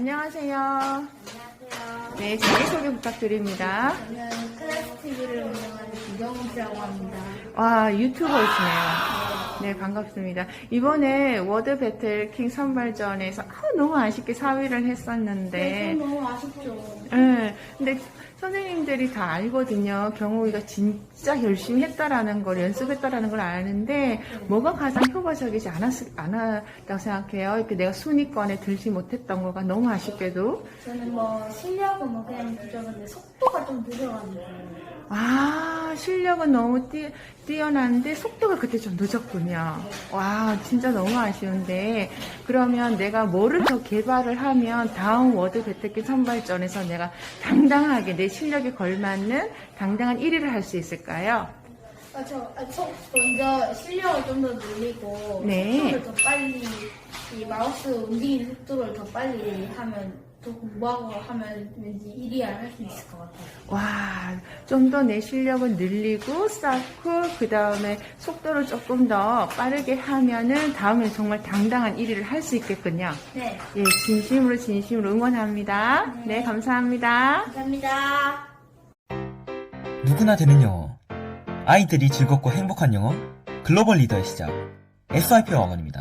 안녕하세요. 안녕하세요. 네, 자기소개 부탁드립니다. 저는 클래스 TV를 운영하는 이정우라고 합니다. 와, 유튜버이시네요. 네, 반갑습니다. 이번에 워드 배틀 킹 선발전에서 아, 너무 아쉽게 4위를 했었는데, 네, 너무 아쉽죠. 예, 근데 선생님들이 다 알거든요. 경호이가 진짜 열심히 했다라는 걸, 연습했다라는 걸 아는데, 뭐가 가장 효과적이지 않았, 않았다고 생각해요. 이렇게 내가 순위권에 들지 못했던 거가 너무 아쉽게도. 저는 뭐 실력은 뭐 그냥 부족한데 속도가 좀 늦어가지고. 아, 실력은 너무 뛰, 뛰어난데 속도가 그때 좀 늦었군요. 와, 진짜 너무 아쉬운데. 그러면 내가 뭐를 더 개발을 하면 다음 워드 배틀기 선발전에서 내가 당당하게 내 실력에 걸맞는 당당한 1위를 할 수 있을까요? 아, 저, 아, 속, 먼저 실력을 좀 더 늘리고. 네. 속도를 더 빨리, 이 마우스 움직이는 속도를 더 빨리 하면, 더 공부하고 하면 왠지 1위 할수 있을 것 같아요. 와, 좀 더 내 실력을 늘리고 쌓고 그 다음에 속도를 조금 더 빠르게 하면은 다음에 정말 당당한 1위를 할 수 있겠군요. 네. 예, 진심으로 진심으로 응원합니다. 네, 감사합니다. 감사합니다. 누구나 되는 영어. 아이들이 즐겁고 행복한 영어. 글로벌 리더의 시작. SIP 어원입니다.